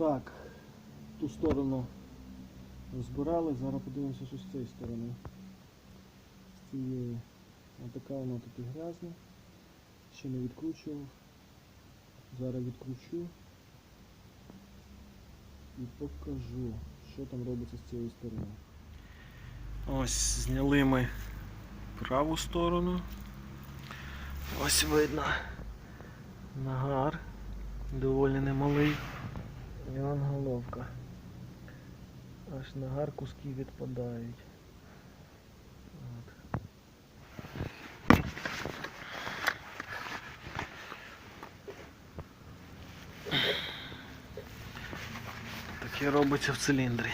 Так, ту сторону розбирали, зараз подивимося, що з цієї сторони. З цієї. Отака вона тут і грязна. Ще не відкручував. Зараз відкручу і покажу, що там робиться з цієї сторони. Ось зняли ми праву сторону. Ось видно нагар. Доволі немалий. Вон головка. Аж нагар куски відпадають. Таке робиться в циліндрі.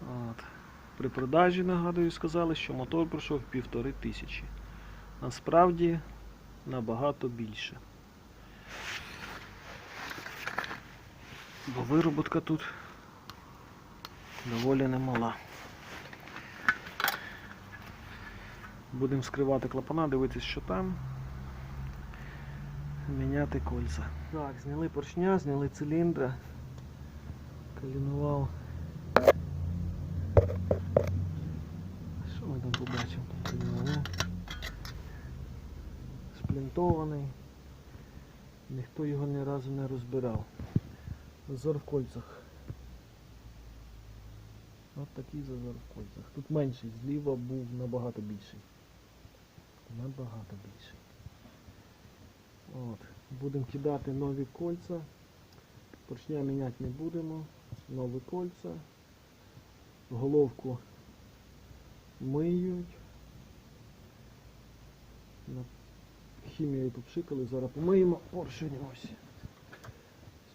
От. При продажі, нагадую, сказали, що мотор пройшов півтори тисячі. Насправді набагато більше. Бо вироботка тут доволі немала. Будемо скривати клапана, дивитися, що там. Міняти кольця. Так, зняли поршня, зняли циліндра. Калінував. Що ми там побачимо? Калінував. Сплінтований. Ніхто його ні разу не розбирав. Зазор в кольцах. От такий зазор в кольцах. Тут менший, зліва був набагато більший. Набагато більший. От. Будемо кидати нові кольця. Поршня міняти не будемо. Нові кольця. Головку миють. Хімією попшикали, зараз помиємо. Поршень ось.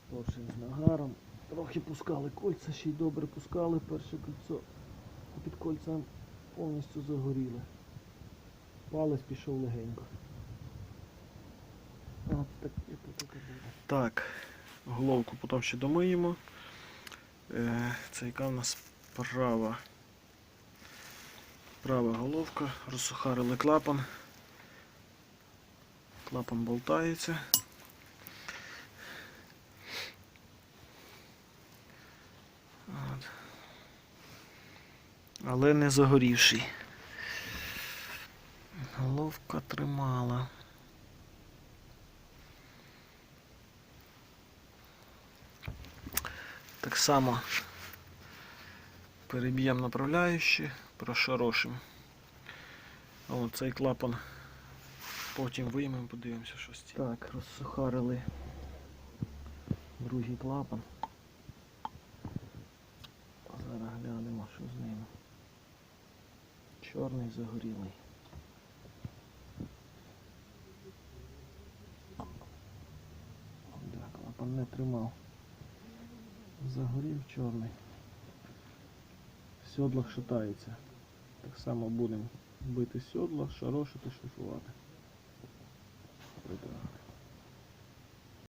Поршень з нагаром. Трохи пускали кольця, ще й добре пускали. Перше кольцо під кольцем повністю загоріле. Палець пішов легенько. От так, так, головку потім ще домиємо. Е, це яка в нас права. Права головка, розсухарили клапан. Клапан болтається. От. Але не загорівший. Головка тримала. Так само переб'ємо направляючі, прошорошимо. От цей клапан потім виймемо, подивимося, що з цим. Так, розсухарили другий клапан. Зараз глянемо, що з ним. Чорний загорілий. Да, клапан не тримав. Загорів чорний. Сьодлах шатається. Так само будемо бити сьодла, шарошити, шліфувати. everything.